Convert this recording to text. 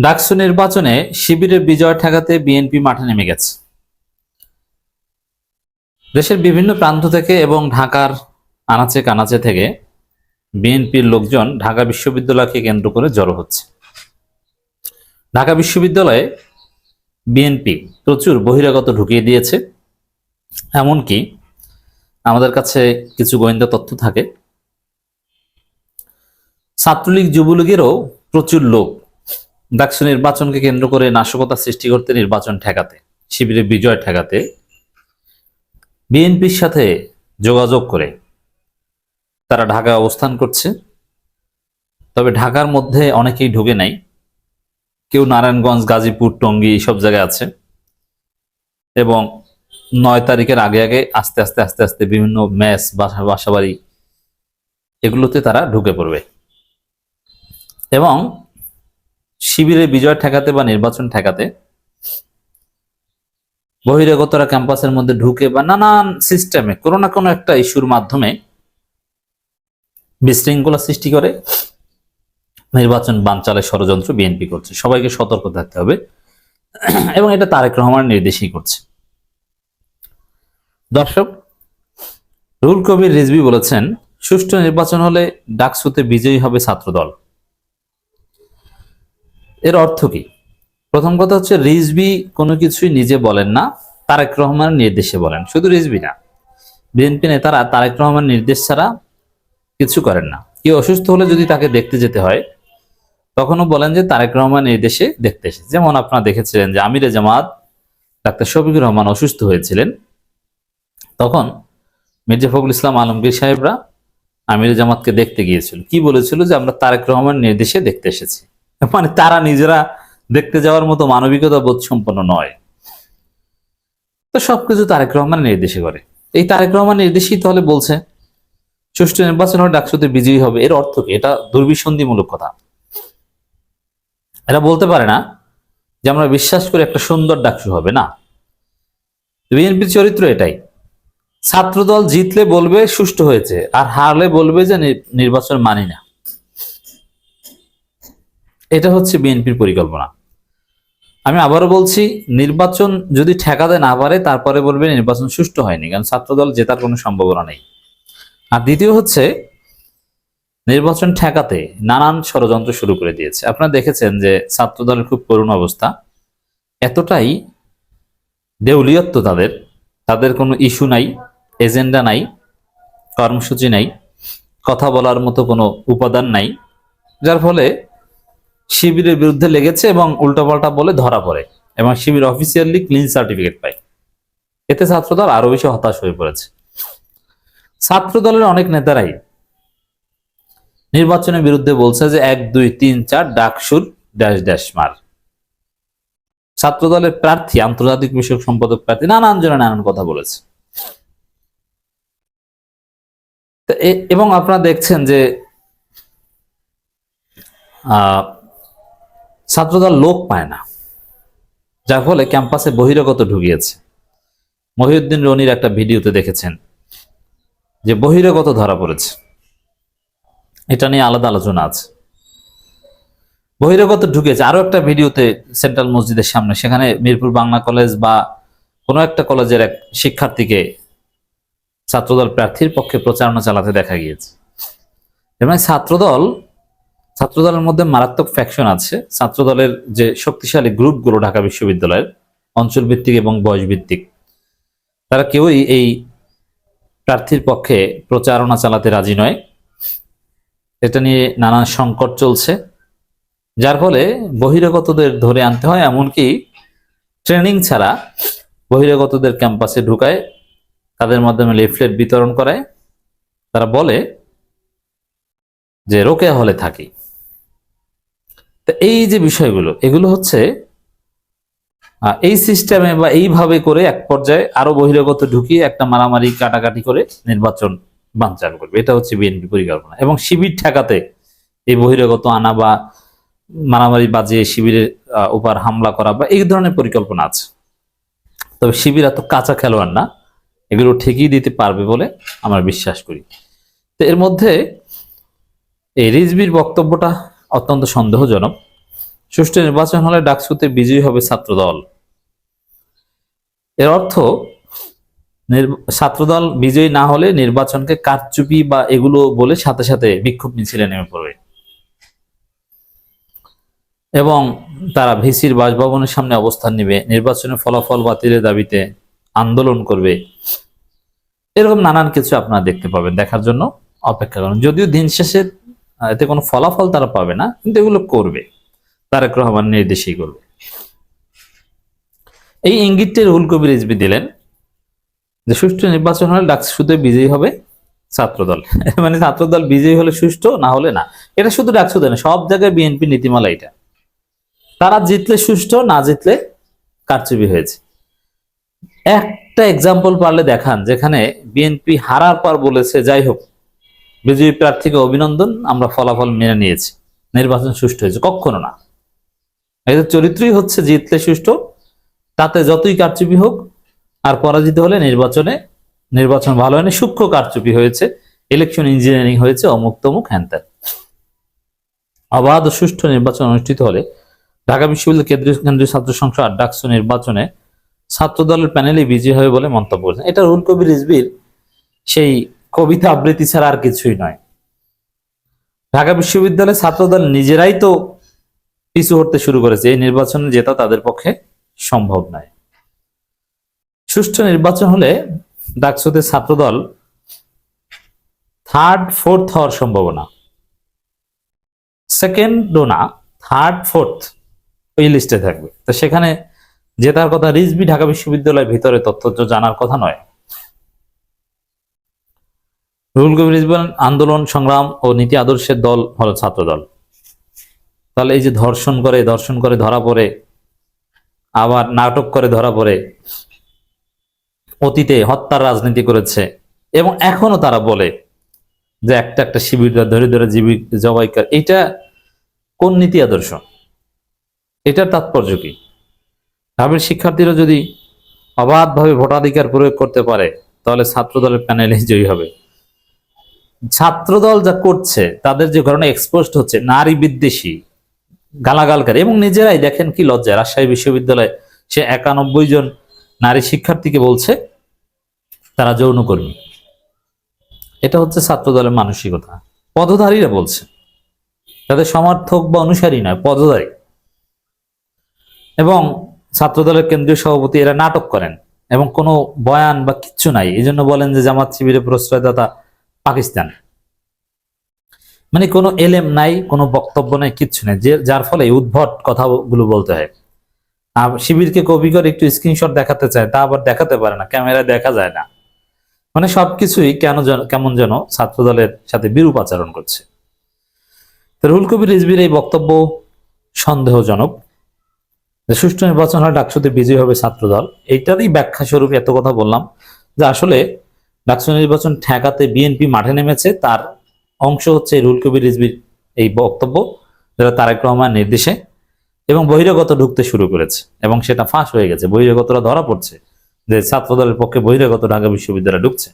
ডাকসু নির্বাচনে শিবিরের বিজয় ঠেকাতে বিএনপি মাঠে নেমে গেছে। দেশের বিভিন্ন প্রান্ত থেকে এবং ঢাকার আনাচে কানাচে থেকে বিএনপির লোকজন ঢাকা বিশ্ববিদ্যালয়কে কেন্দ্র করে জড়ো হচ্ছে। ঢাকা বিশ্ববিদ্যালয়ে বিএনপি প্রচুর বহিরাগত ঢুকিয়ে দিয়েছে। এমনকি আমাদের কাছে কিছু গোয়েন্দা তথ্য থাকে। ছাত্রলীগ যুবলীগেরও প্রচুর লোক ডাকসু নির্বাচনকে কেন্দ্র করে নাশকতা সৃষ্টি করতে নির্বাচন ঠেকাতে শিবিরের বিজয় ঠেকাতে বিএনপির সাথে যোগাযোগ করে তারা ঢাকায় অবস্থান করছে। তবে ঢাকার মধ্যে অনেকেই ঢুকে নাই। কেউ নারায়ণগঞ্জ, গাজীপুর, টঙ্গী এইসব জায়গায় আছে। এবং নয় তারিখের আগে আগে আস্তে আস্তে আস্তে আস্তে বিভিন্ন ম্যাচ, বাসা বাসাবাড়ি এগুলোতে তারা ঢুকে পড়বে। এবং শিবিরে বিজয় ঠেকাতে বা নির্বাচন ঠেকাতে বহিরাগতরা ক্যাম্পাসের মধ্যে ঢুকে বা নানান সিস্টেমে কোনো না কোনো একটা ইস্যুর মাধ্যমে বিশৃঙ্খলা সৃষ্টি করে। নির্বাচন বানচালের ষড়যন্ত্র বিএনপি করছে। সবাইকে সতর্ক থাকতে হবে। এবং এটা তারেক রহমান নির্দেশই করছে। দর্শক, রুল কবির রিজভি বলেছেন, সুষ্ঠু নির্বাচন হলে ডাকসুতে বিজয়ী হবে ছাত্রদল। এর অর্থ কি? প্রথম কথা হচ্ছে রিজবি কোনো কিছুই নিজে বলেন না, তারেক রহমানের নির্দেশে বলেন। শুধু রিজবি না, বিএনপি নেতারা তারেক রহমানের নির্দেশ ছাড়া কিছু করেন না। কেউ অসুস্থ হলে যদি তাকে দেখতে যেতে হয়, তখনও বলেন যে তারেক রহমান নির্দেশে দেখতে এসে যেমন আপনারা দেখেছিলেন যে আমিরে জামাত, ডাক্তার শফিকুর রহমান অসুস্থ হয়েছিলেন। তখন মির্জা ফখরুল ইসলাম আলমগীর সাহেবরা আমির জামাতকে দেখতে গিয়েছিল। কি বলেছিল? যে আমরা তারেক রহমান নির্দেশে দেখতে এসেছি। মানে তারা নিজেরা দেখতে যাওয়ার মতো মানবিকতা বোধ সম্পন্ন নয়। তো সবকিছু তারেক রহমান নির্দেশে করে। এই তারেক রহমান নির্দেশই তাহলে বলছে, সুষ্ঠু নির্বাচন হলে ডাকসুতে বিজয়ী হবে। এর অর্থ কি? এটা দুর্বিসন্ধিমূলক কথা। এটা বলতে পারে না যে আমরা বিশ্বাস করি একটা সুন্দর ডাকসু হবে, না। বিএনপির চরিত্র এটাই। ছাত্রদল জিতলে বলবে সুষ্ঠু হয়েছে, আর হারলে বলবে যে নির্বাচন মানি না। এটা হচ্ছে বিএনপির পরিকল্পনা। আমি আবারও বলছি, নির্বাচন যদি ঠেকাতে না পারে, তারপরে বলবে নির্বাচন সুষ্ঠু হয়নি, কারণ ছাত্রদল জেতার কোনো সম্ভাবনা নেই। আর দ্বিতীয় হচ্ছে, নির্বাচন ঠেকাতে নানান ষড়যন্ত্র শুরু করে দিয়েছে। আপনারা দেখেছেন যে ছাত্রদলের খুব করুণ অবস্থা। এতটাই দেউলিয়ত্ব তাদের তাদের কোনো ইস্যু নাই, এজেন্ডা নাই, কর্মসূচি নাই, কথা বলার মতো কোনো উপাদান নাই, যার ফলে শিবিরের বিরুদ্ধে লেগেছে এবং উল্টোপাল্টা বলে ধরা পড়ে এবং শিবির অফিসিয়ালি ক্লিন সার্টিফিকেট পায়। এতে ছাত্রদল আরও বেশি হতাশ হয়ে পড়েছে। ছাত্রদলের অনেক নেতারাই নির্বাচনের বিরুদ্ধে বলছে যে এক দুই তিন চার ডাকসুর ড্যাশ ড্যাশ মার। ছাত্রদলের প্রার্থী আন্তর্জাতিক বিষয়ক সম্পাদক প্রার্থী নানান জনে নানান কথা বলেছে। এবং আপনারা দেখছেন যে আহ, ছাত্রদল লোক পায় না। যার ফলে ক্যাম্পাসে বহিরাগত ঢুকিয়েছে। মহিউদ্দিন রনির একটা ভিডিওতে দেখেছেন যে বহিরাগত ধরা পড়েছে। এটা নিয়ে আলাদা আলোচনা আছে। বহিরাগত ঢুকেছে। আরও একটা ভিডিওতে সেন্ট্রাল মসজিদের সামনে, সেখানে মিরপুর বাংলা কলেজ বা কোনো একটা কলেজের এক শিক্ষার্থীকে ছাত্রদল প্রার্থীর পক্ষে প্রচারণা চালাতে দেখা গিয়েছে। মানে ছাত্রদল ছাত্রদলের মধ্যে মারাত্মক ফ্যাকশন আছে। ছাত্রদলের যে শক্তিশালী গ্রুপগুলো ঢাকা বিশ্ববিদ্যালয়ের অঞ্চল ভিত্তিক এবং বয়স ভিত্তিক তারা কেউই এই প্রার্থীর পক্ষে প্রচারণা চালাতে রাজি নয়। এটা নিয়ে নানান সংকট চলছে, যার ফলে বহিরাগতদের ধরে আনতে হয়, এমনকি ট্রেনিং ছাড়া বহিরাগতদের ক্যাম্পাসে ঢুকায়, তাদের মাধ্যমে লিফলেট বিতরণ করায়। তারা বলে যে, রোকেয়া হলে থাকি। তো এই যে বিষয়গুলো, এগুলো হচ্ছে এই সিস্টেমে বা এইভাবে করে এক পর্যায়ে আরও বহিরাগত ঢুকিয়ে একটা মারামারি কাটাকাটি করে নির্বাচন বানচাল করবে। এটা হচ্ছে বিএনপি পরিকল্পনা। এবং শিবির ঠেকাতে এই বহিরাগত আনা বা মারামারি বাজিয়ে শিবিরের উপর হামলা করা বা এই ধরনের পরিকল্পনা আছে। তবে শিবির এত কাঁচা খেলোয়াড় না, এগুলো ঠিকই দিতে পারবে বলে আমরা বিশ্বাস করি। তো এর মধ্যে এই রিজবির বক্তব্যটা অত্যন্ত সন্দেহজনক। সুষ্ঠু নির্বাচন হলে ডাকসুতে বিজয়ী হবে ছাত্রদল। এর অর্থ ছাত্রদল বিজয়ী না হলে নির্বাচনকে কারচুপি বা এগুলো বলে সাথে সাথে বিক্ষোভ মিছিলে নেমে পড়বে। এবং তারা ভিসির বাসভবনের সামনে অবস্থান নেবে। নির্বাচনের ফলাফল বাতিলের দাবিতে আন্দোলন করবে। এরকম নানান কিছু আপনারা দেখতে পাবেন দেখার জন্য। অপেক্ষা করুন। যদিও দিন শেষে এতে কোনো ফলাফল তারা পাবে না, কিন্তু এগুলো করবে। তারেক রহমান নির্দেশই করবে। এই ইঙ্গিতটি রুহুল কবির রিজভি দিলেন যে, সুষ্ঠু নির্বাচন হলে ডাকসুতে বিজয়ী হবে ছাত্রদল। মানে ছাত্রদল বিজয়ী হলে সুষ্ঠু, না হলে না। এটা শুধু ডাকসুতে না, সব জায়গায় বিএনপি নীতিমালা এটা। তারা জিতলে সুষ্ঠু, না জিতলে কারচুপি হয়েছে। একটা এক্সাম্পল পারলে দেখান, যেখানে বিএনপি হারার পর বলেছে, যাই হোক বিজেপি প্রার্থীকে অভিনন্দন, আমরা ফলাফল মেনে নিয়েছি। নির্বাচন সুষ্ঠু হয়েছে। কখনো না। এদের চরিত্রই হচ্ছে জিতলে সুষ্ঠু, তাতে যতই কারচুপি হোক, আর পরাজিত হলে নির্বাচনে, নির্বাচন ভালো হয়নি, সূক্ষ্ম কারচুপি হয়েছে। ইলেকশন ইঞ্জিনিয়ারিং হয়েছে, অমুক তমুক হ্যানত্যান অবাধ ও সুষ্ঠু নির্বাচন অনুষ্ঠিত হলে ঢাকা বিশ্ববিদ্যালয় কেন্দ্রীয় কেন্দ্রীয় ছাত্র সংসদ ডাকসু নির্বাচনে ছাত্র দলের প্যানেলে বিজয়ী হবে বলে মন্তব্য করেছেন। এটা রুল কবির রিজবির সেই কবিতা আবৃত্তি ছাড়া আর কিছুই নয়। ঢাকা বিশ্ববিদ্যালয়ের ছাত্রদল নিজেরাই তো পিছু হতে শুরু করেছে। এই নির্বাচনে জেতা তাদের পক্ষে সম্ভব নয়। সুষ্ঠু নির্বাচন হলে ডাকসুতে ছাত্রদল থার্ড ফোর্থ হওয়ার সম্ভাবনা। সেকেন্ডও না থার্ড ফোর্থ ওই লিস্টে থাকবে। তো সেখানে জেতার কথা রিজবি ঢাকা বিশ্ববিদ্যালয়ের ভিতরে তথ্য জানার কথা নয়। রুহুল কবির রিজভি বলেন, আন্দোলন সংগ্রাম ও নীতি আদর্শের দল হলো ছাত্র দল তাহলে এই যে ধর্ষণ করে ধর্ষণ করে ধরা পড়ে আবার নাটক করে ধরা পড়ে অতীতে হত্যার রাজনীতি করেছে এবং এখনও তারা বলে যে একটা একটা শিবির ধরে ধরে জীবী জবাইকার এটা কোন নীতি আদর্শ? এটার তাৎপর্য কি? ঢাবির শিক্ষার্থীরা যদি অবাধভাবে ভোটাধিকার প্রয়োগ করতে পারে তাহলে ছাত্র দলের প্যানেলে জয়ী হবে। ছাত্রদল যা করছে, তাদের যে ঘটনা এক্সপোজড হচ্ছে, নারী বিদ্বেষী গালাগালকারী এবং নিজেরাই দেখেন কি লজ্জা, রাজশাহী বিশ্ববিদ্যালয়ে সে একানব্বই জন নারী শিক্ষার্থীকে বলছে, তারা যৌনকর্মী। এটা হচ্ছে ছাত্রদলের মানসিকতা। পদধারীরা বলছে, তাদের সমর্থক বা অনুসারী নয়, পদধারী। এবং ছাত্রদলের কেন্দ্রীয় সভাপতি এরা নাটক করেন, এবং কোনো বয়ান বা কিচ্ছু নাই। এই জন্য বলেন যে জামাত শিবিরের প্রশ্রয়দাতা পাকিস্তান। মানে কোনো এলেম নাই, কোনো বক্তব্য নাই, কিচ্ছু নেই, যে যার ফলে উদ্ভট কথাগুলো বলতে হয়। আর শিবিরকে কপি করে একটু স্ক্রিনশট দেখাতে চায়, তা আবার দেখাতে পারে না, ক্যামেরায় দেখা যায় না। মানে সবকিছুই কেন কেমন যেন ছাত্রদলের সাথে বিরূপ আচরণ করছে। রুহুল কবির রিজবির এই বক্তব্য সন্দেহজনক। সুষ্ঠু নির্বাচন হয় ডাকসুতে বিজয়ী হবে ছাত্রদল। এইটারই ব্যাখ্যা স্বরূপ এত কথা বললাম। যে আসলে ডাকসু নির্বাচন ঠেকাতে বিএনপি মাঠে নেমেছে, তার অংশ হচ্ছে রুল কবির রিজবির এই বক্তব্য যেটা তারেক রহমান নির্দেশে এবং বহিরাগত ঢুকতে শুরু করেছে এবং সেটা ফাঁস হয়ে গেছে। বহিরাগতরা ধরা পড়ছে যে ছাত্রদলের পক্ষে বহিরাগত ঢাকা বিশ্ববিদ্যালয়ে ঢুকছে।